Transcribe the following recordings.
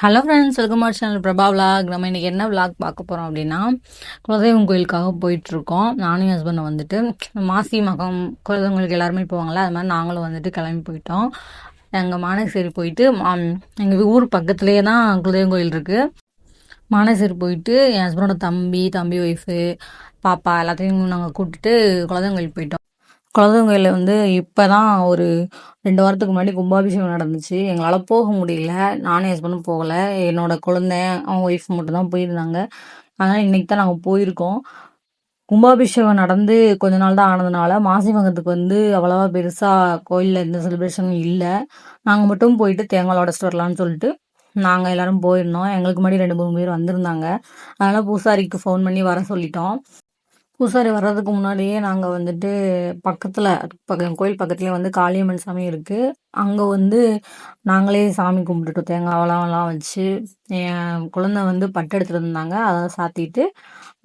Hello friends welcome our channel Prabha vlog நம்ம இன்றைக்கி என்ன விலாக் பார்க்க போகிறோம் அப்படின்னா குலதெய்வம் கோயிலுக்காக போயிட்டுருக்கோம். நானும் ஹஸ்பண்டை வந்துட்டு மாசி மகம் குலதெய்வங்களுக்கு எல்லாருமே போவாங்களே அது மாதிரி நாங்களும் வந்துட்டு கிளம்பி போயிட்டோம். எங்கள் மானேஸ்வரி போயிட்டு எங்கள் ஊர் பக்கத்துலேயே தான் குலதெய்வம் கோயில் இருக்குது மானசேரி போயிட்டு என் ஹஸ்பண்டோட தம்பி தம்பி ஒய்ஃபு பாப்பா எல்லாத்தையும் நாங்கள் கூப்பிட்டுட்டு குலதெய்வம் கோயில் போயிட்டோம். குலதெய்வம் வந்து இப்போ தான் ஒரு ரெண்டு வாரத்துக்கு முன்னாடி கும்பாபிஷேகம் நடந்துச்சு. எங்களால் போக முடியல. நானும் ஹஸ்பண்டும் போகலை. என்னோட குழந்தை அவங்க ஒய்ஃப் மட்டும் தான் போயிருந்தாங்க. அதனால் இன்றைக்கி தான் நாங்கள் போயிருக்கோம். கும்பாபிஷேகம் நடந்து கொஞ்ச நாள் தான் ஆனதுனால மாசி மகத்துக்கு வந்து அவ்வளோவா பெருசாக கோயிலில் எந்த செலிப்ரேஷனும் இல்லை. நாங்கள் மட்டும் போயிட்டு தேங்காயோட உடச்சிட்டு வரலான்னு சொல்லிட்டு நாங்கள் எல்லாரும் போயிருந்தோம். எங்களுக்கு முன்னாடி ரெண்டு மூணு பேர் வந்திருந்தாங்க. அதனால் பூசாரிக்கு ஃபோன் பண்ணி வர சொல்லிட்டோம். பூசாரி வர்றதுக்கு முன்னாடியே நாங்கள் வந்துட்டு பக்கத்தில் பக்க கோயில் பக்கத்துலேயே வந்து காளியம்மன் சாமி இருக்குது அங்கே வந்து நாங்களே சாமி கும்பிட்டுட்டோம். தேங்காவெல்லாம் வச்சு. என் குழந்தை வந்து பட்டு எடுத்துகிட்டு இருந்தாங்க அதை சாத்திட்டு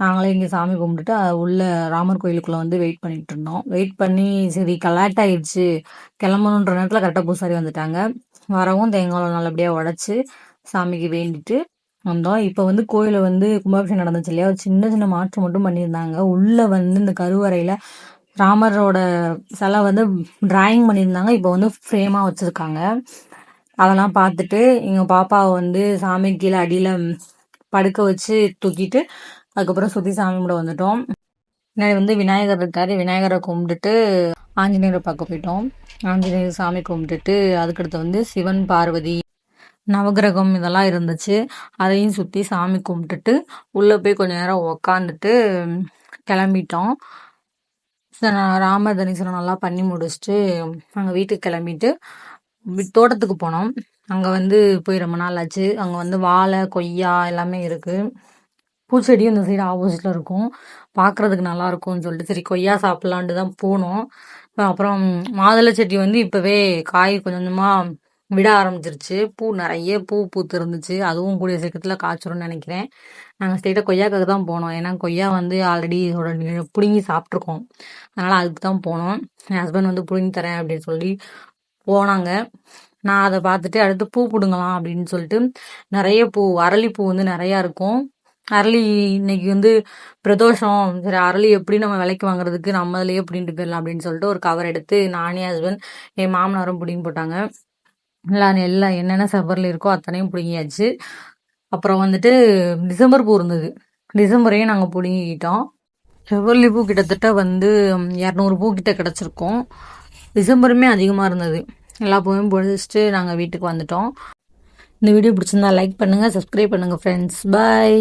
நாங்களே இங்கே சாமி கும்பிட்டுட்டு உள்ள ராமர் கோயிலுக்குள்ளே வந்து வெயிட் பண்ணிட்டு இருந்தோம். வெயிட் பண்ணி சரி கலாட் ஆயிடுச்சு. கிளம்பணுன்ற நேரத்தில் கரெக்டாக பூசாரி வந்துட்டாங்க. வரவும் தேங்காய் நல்லபடியாக உடச்சி சாமிக்கு வேண்டிட்டு வந்தோம் இப்போ வந்து கோயிலில் வந்து கும்பாபிஷேகம் நடந்துச்சு இல்லையா? ஒரு சின்ன சின்ன மாற்றம் மட்டும் பண்ணியிருந்தாங்க. உள்ளே வந்து இந்த கருவறையில் ராமரோட சிலை வந்து டிராயிங் பண்ணியிருந்தாங்க. இப்போ வந்து ஃப்ரேமாக வச்சுருக்காங்க. அதெல்லாம் பார்த்துட்டு எங்கள் பாப்பாவை வந்து சாமி கீழே அடியில் படுக்க வச்சு தூக்கிட்டு அதுக்கப்புறம் சுற்றி சாமி கூட வந்துட்டோம். பின்னாடி வந்து விநாயகர் இருக்காரு. விநாயகரை கும்பிட்டுட்டு ஆஞ்சநேயரை பார்க்க போயிட்டோம். ஆஞ்சநேயர் சாமி கும்பிட்டுட்டு அதுக்கடுத்து வந்து சிவன் பார்வதி நவகிரகம் இதெல்லாம் இருந்துச்சு. அதையும் சுற்றி சாமி கும்பிட்டுட்டு உள்ளே போய் கொஞ்ச நேரம் உக்காந்துட்டு கிளம்பிட்டோம். ராம தரிசனம் நல்லா பண்ணி முடிச்சுட்டு நாங்கள் வீட்டுக்கு கிளம்பிட்டு தோட்டத்துக்கு போனோம். அங்கே வந்து போய் ரொம்ப நாள் ஆச்சு. அங்கே வந்து வாழை கொய்யா எல்லாமே இருக்குது பூச்செடியும் இந்த சைடு ஆப்போசிட்டில் இருக்கும். பார்க்குறதுக்கு நல்லா இருக்கும்னு சொல்லிட்டு சரி கொய்யா சாப்பிட்லான்ட்டு தான் போனோம். அப்புறம் மாதுளை செடி வந்து இப்போவே காய் கொஞ்சம் கொஞ்சமாக விட ஆரம்பிச்சிருச்சு. பூ நிறைய பூ பூத்து இருந்துச்சு அதுவும் கூடிய சீக்கிரத்தில் காய்ச்சிரும்னு நினைக்கிறேன். நாங்கள் ஸ்ட்ரெயிட்டாக கொய்யாக்காக தான் போனோம். ஏன்னா கொய்யா வந்து ஆல்ரெடி பிடுங்கி சாப்பிட்ருக்கோம் அதனால் அதுக்கு தான் போனோம். என் ஹஸ்பண்ட் வந்து பிடுங்கி தரேன் அப்படின்னு சொல்லி போனாங்க. நான் அதை பார்த்துட்டு அடுத்து பூ பிடுங்கலாம் அப்படின்னு சொல்லிட்டு நிறைய பூ அரளி பூ வந்து நிறையா இருக்கும். அரளி இன்னைக்கு வந்து பிரதோஷம். சரி அரளி எப்படி நம்ம விலைக்கு வாங்குறதுக்கு நம்ம அதுலேயே பிடிங்கிட்டு போயிடலாம் அப்படின்னு சொல்லிட்டு ஒரு கவர் எடுத்து நானே ஹஸ்பண்ட் என் மாமனாரும் பிடிங்கி போட்டாங்க. எல்லாம் எல்லாம் என்னென்ன செவ்வரில் இருக்கோ அத்தனையும் பிடுங்கியாச்சு. அப்புறம் வந்துட்டு டிசம்பர் பூ இருந்தது. டிசம்பரையும் நாங்கள் பிடுங்கிக்கிட்டோம். செவ்வரளி பூ கிட்டத்தட்ட வந்து இரநூறு பூ கிட்ட கிடச்சிருக்கோம். டிசம்பருமே அதிகமாக இருந்தது. எல்லா பூவையும் பிடிச்சிட்டு நாங்கள் வீட்டுக்கு வந்துட்டோம். இந்த வீடியோ பிடிச்சிருந்தா லைக் பண்ணுங்கள் சப்ஸ்கிரைப் பண்ணுங்கள் ஃப்ரெண்ட்ஸ் பாய்